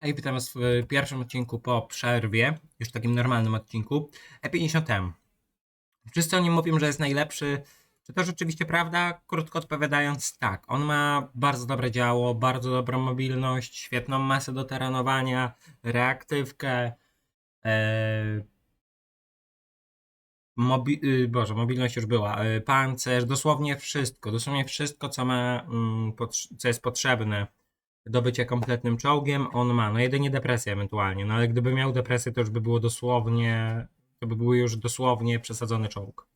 Hej, witam Was w pierwszym odcinku po przerwie, już takim normalnym odcinku, E50M. Wszyscy o nim mówią, że jest najlepszy. Czy to rzeczywiście prawda? Krótko odpowiadając, tak. On ma bardzo dobre działo, bardzo dobrą mobilność, świetną masę do terenowania, reaktywkę, e, mobi- y, Boże, mobilność już była, e, pancerz, dosłownie wszystko, dosłownie wszystko, co ma, mm, co jest potrzebne do bycia kompletnym czołgiem, on ma. No jedynie depresję ewentualnie, no ale gdyby miał depresję, to już by było dosłownie, to by był już dosłownie przesadzony czołg.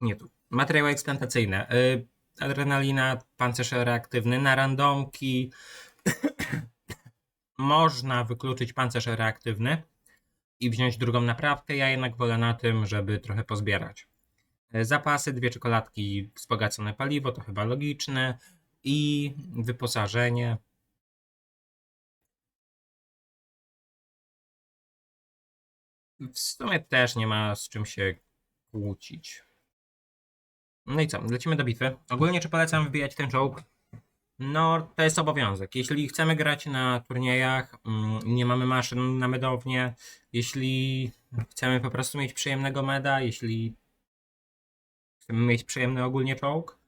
Nie tu. Materiały eksplantacyjne. Y, adrenalina, pancerz reaktywny na randomki. Można wykluczyć pancerz reaktywny i wziąć drugą naprawkę. Ja jednak wolę na tym, żeby trochę pozbierać. Y, Zapasy, dwie czekoladki, wzbogacone paliwo, to chyba logiczne. I wyposażenie. W sumie też nie ma z czym się kłócić. No i co, lecimy do bitwy. Ogólnie czy polecam wbijać ten czołg? No, to jest obowiązek. Jeśli chcemy grać na turniejach, mm, nie mamy maszyn na medownię, jeśli chcemy po prostu mieć przyjemnego meda, jeśli chcemy mieć przyjemny ogólnie czołg,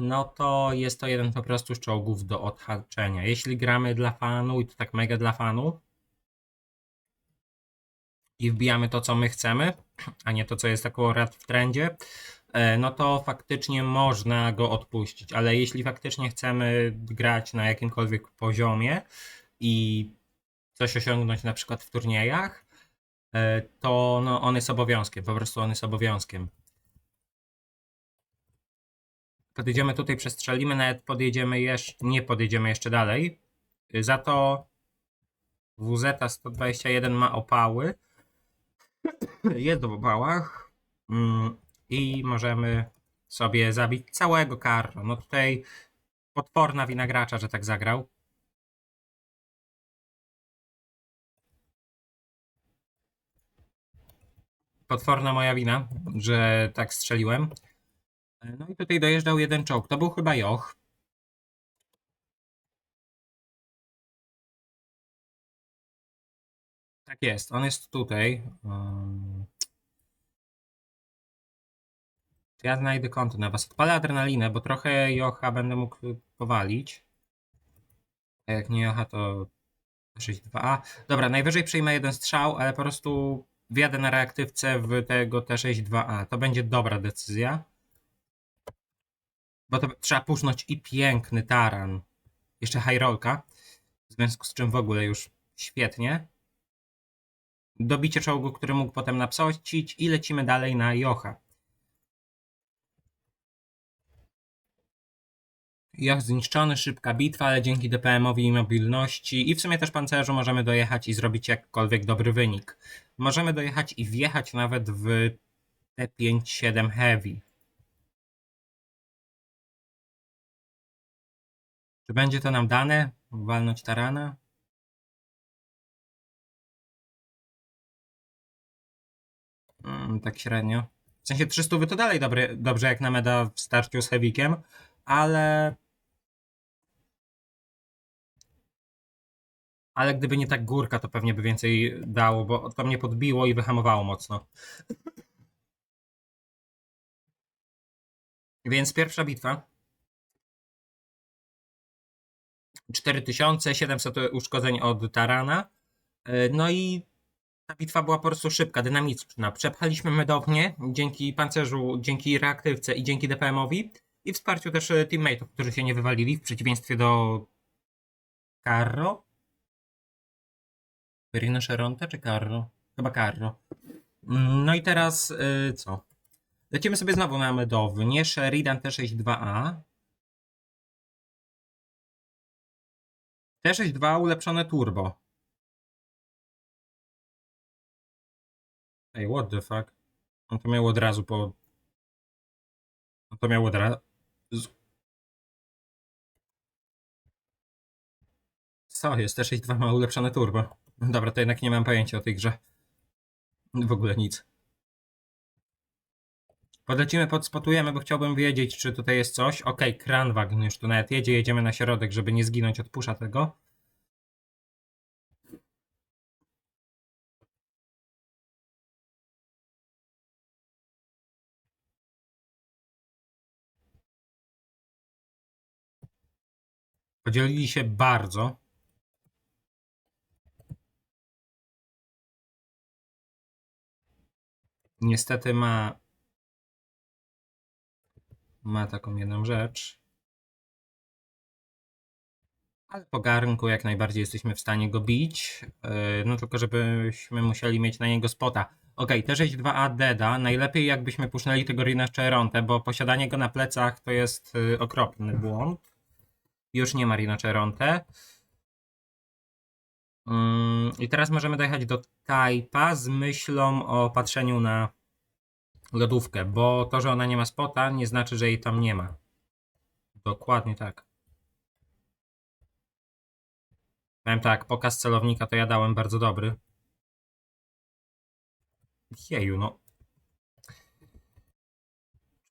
no to jest to jeden po prostu z czołgów do odhaczenia. Jeśli gramy dla fanu i to tak mega dla fanu i wbijamy to, co my chcemy, a nie to, co jest akurat w trendzie, e, no to faktycznie można go odpuścić. Ale jeśli faktycznie chcemy grać na jakimkolwiek poziomie i coś osiągnąć na przykład w turniejach, e, to no, on jest obowiązkiem. Po prostu on jest obowiązkiem. Podjedziemy tutaj, przestrzelimy, nawet podjedziemy jeszcze, nie podjedziemy jeszcze dalej. Za to WZ-121 ma opały. Jest w opałach. Mm, I możemy sobie zabić całego Carro. No tutaj potworna wina gracza, że tak zagrał. Potworna moja wina, że tak strzeliłem. No i tutaj dojeżdżał jeden czołg. To był chyba Joch. Tak jest, on jest tutaj. Ja znajdę konto na was. Odpalę adrenalinę, bo trochę Jocha będę mógł powalić. A jak nie Jocha, to 6-2A. Dobra, najwyżej przyjmę jeden strzał, ale po prostu wjadę na reaktywce w tego T62A. To będzie dobra decyzja. Bo to trzeba pusznąć i piękny taran. Jeszcze high rollka. W związku z czym w ogóle już świetnie. Dobicie czołgu, który mógł potem napsocić i lecimy dalej na Jocha. Joch zniszczony, szybka bitwa, ale dzięki DPM-owi i mobilności i w sumie też pancerzu możemy dojechać i zrobić jakkolwiek dobry wynik. Możemy dojechać i wjechać nawet w T5-7 Heavy. Czy będzie to nam dane? Walnąć tarana? Mm, tak średnio. W sensie 300 to dalej dobry, dobrze jak na meda w starciu z Heavikiem, ale... Ale gdyby nie tak górka, to pewnie by więcej dało, bo to mnie podbiło i wyhamowało mocno. Więc pierwsza bitwa. 4700 uszkodzeń od Tarana. E, No i ta bitwa była po prostu szybka, dynamiczna. Przepchaliśmy medownię dzięki pancerzu, dzięki reaktywce i dzięki DPM-owi i wsparciu też e, teammateów, którzy się nie wywalili w przeciwieństwie do Carro. Perino Cheronte czy Carro? Chyba Carro. Mm, No i teraz e, co? Lecimy sobie znowu na medownię. Sheridan T62A. T62 ulepszone turbo. Ej, what the fuck? On to miał od razu po... On to miał od razu... Co jest? T62 ma ulepszone turbo. Dobra, to jednak nie mam pojęcia o tej grze. W ogóle nic. Podlecimy, podspotujemy, bo chciałbym wiedzieć, czy tutaj jest coś. Okej, Kranwagen już tu nawet jedzie, jedziemy na środek, żeby nie zginąć od pusza tego. Podzielili się bardzo. Niestety ma ma taką jedną rzecz. Ale po garnku jak najbardziej jesteśmy w stanie go bić. Yy, No tylko żebyśmy musieli mieć na niego spota. Okej, też jest 2A Deda. Najlepiej jakbyśmy pusznęli tego Rina Cheronte, bo posiadanie go na plecach to jest yy, okropny błąd. Już nie ma Rina Cheronte. Ym, I teraz możemy dojechać do Tajpa z myślą o patrzeniu na lodówkę, bo to, że ona nie ma spota, nie znaczy, że jej tam nie ma. Dokładnie tak. Powiem tak, pokaz celownika to ja dałem bardzo dobry. Jeju, no.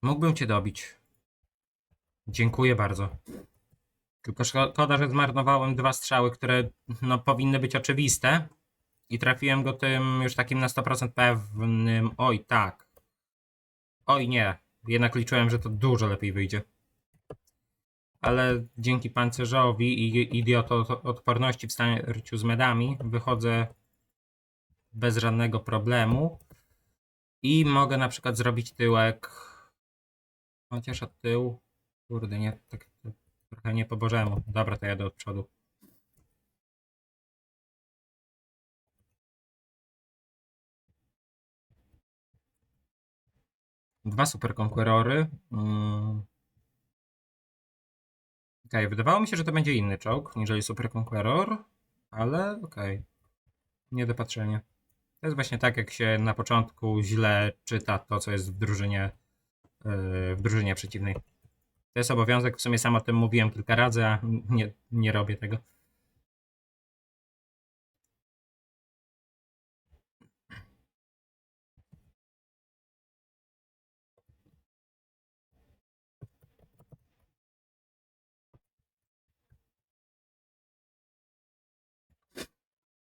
Mógłbym cię dobić. Dziękuję bardzo. Tylko szkoda, że zmarnowałem dwa strzały, które no, powinny być oczywiste. I trafiłem go tym już takim na 100% pewnym. Oj, tak. Oj, nie. Jednak liczyłem, że to dużo lepiej wyjdzie. Ale dzięki pancerzowi i idiotoodporności w starciu z medami wychodzę bez żadnego problemu. I mogę na przykład zrobić tyłek. Chociaż od tyłu. Kurde, nie, tak trochę nie po bożemu. Dobra, to jadę od przodu. Dwa super konkurory. Mm. Okej, wydawało mi się, że to będzie inny czołg, niżeli super konkuror, ale okej. Niedopatrzenie. To jest właśnie tak, jak się na początku źle czyta to, co jest w drużynie, yy, w drużynie przeciwnej. To jest obowiązek, w sumie sam o tym mówiłem kilka razy, a nie, nie robię tego.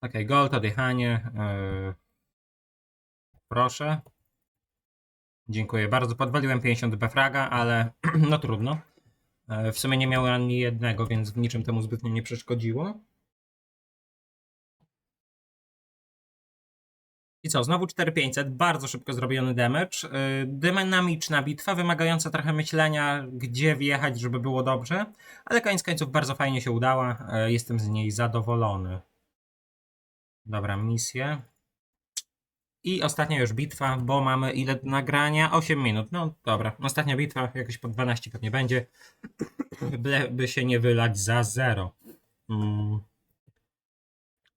Okej, gold, odjechanie. Yy, proszę. Dziękuję bardzo. Podwaliłem 50 befraga, ale no trudno. Yy, w sumie nie miałem ani jednego, więc w niczym temu zbytnio nie przeszkodziło. I co, znowu 4500, bardzo szybko zrobiony damage. Yy, dynamiczna bitwa, wymagająca trochę myślenia, gdzie wjechać, żeby było dobrze, ale koniec końców bardzo fajnie się udała. Jestem z niej zadowolony. Dobra, misję. I ostatnia już bitwa, bo mamy ile nagrania? 8 minut. No dobra, ostatnia bitwa, jakoś po 12 pewnie będzie. By się nie wylać za zero. Mm.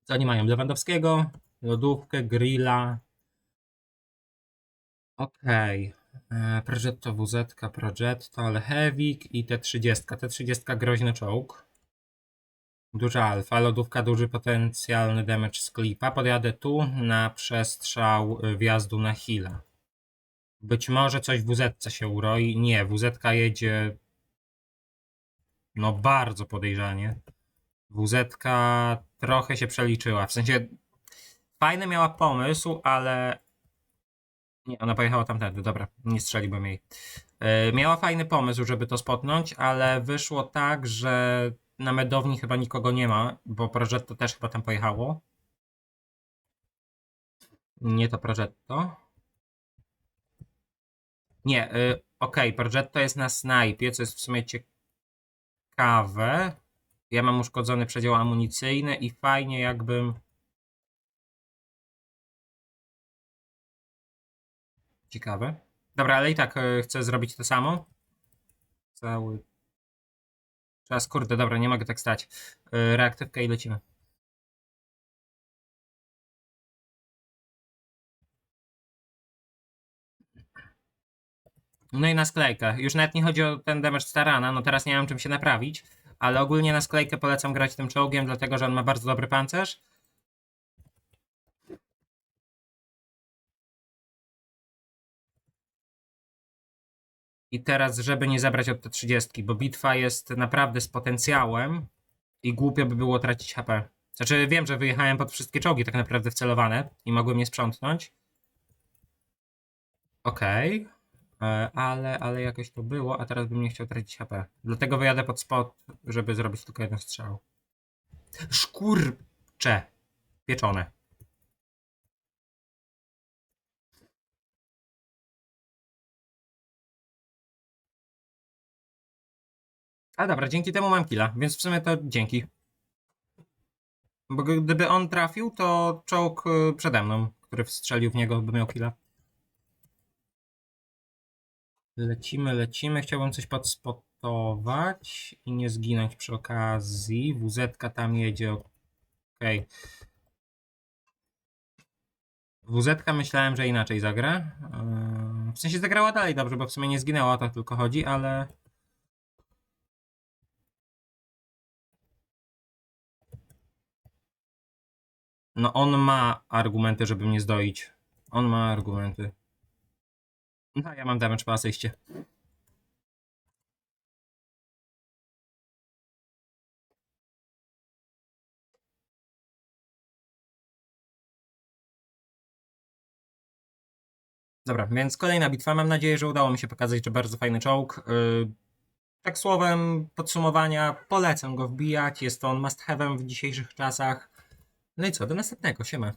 Co oni mają? Lewandowskiego, lodówkę, grilla. Okej. Okay. Progetto WZ, Progetto, ale Hewik i T30. T30 groźny czołg. Duża alfa, lodówka, duży potencjalny damage z klipa. Podjadę tu na przestrzał wjazdu na hila. Być może coś w WZ się uroi. Nie, WZ jedzie no bardzo podejrzanie. WZ trochę się przeliczyła. W sensie fajny miała pomysł, ale nie, ona pojechała tamtędy, dobra, nie strzeliłbym jej. Yy, miała fajny pomysł, żeby to spotnąć, ale wyszło tak, że na medowni chyba nikogo nie ma, bo Progetto też chyba tam pojechało. Nie to Progetto. Nie, y, okej, okay, Progetto jest na snajpie, co jest w sumie ciekawe. Ja mam uszkodzony przedział amunicyjny i fajnie jakbym... Ciekawe. Dobra, ale i tak y, chcę zrobić to samo. Cały Teraz, kurde, dobra, nie mogę tak stać. Yy, reaktywka i lecimy. No i na sklejkę. Już nawet nie chodzi o ten damage starana, no teraz nie mam czym się naprawić, ale ogólnie na sklejkę polecam grać tym czołgiem, dlatego że on ma bardzo dobry pancerz. I teraz, żeby nie zabrać od te 30, bo bitwa jest naprawdę z potencjałem i głupio by było tracić HP. Znaczy, wiem, że wyjechałem pod wszystkie czołgi tak naprawdę wcelowane i mogłem je sprzątnąć. Okej. E, Ale, ale jakoś to było, a teraz bym nie chciał tracić HP. Dlatego wyjadę pod spot, żeby zrobić tylko jeden strzał. Szkurcze. Pieczone. A dobra, dzięki temu mam killa, więc w sumie to dzięki. Bo gdyby on trafił, to czołg y, przede mną, który wstrzelił w niego, by miał killa. Lecimy, lecimy. Chciałbym coś podspotować i nie zginąć przy okazji. WZ tam jedzie. Okej. WZ myślałem, że inaczej zagra. Yy, W sensie zagrała dalej dobrze, bo w sumie nie zginęła, o to tylko chodzi, ale. No on ma argumenty, żeby mnie zdoić. On ma argumenty. No ja mam damage po asyście. Dobra, więc kolejna bitwa. Mam nadzieję, że udało mi się pokazać, że bardzo fajny czołg. Yy, tak słowem podsumowania, polecam go wbijać. Jest on must have'em w dzisiejszych czasach. No i co, do następnego, siema.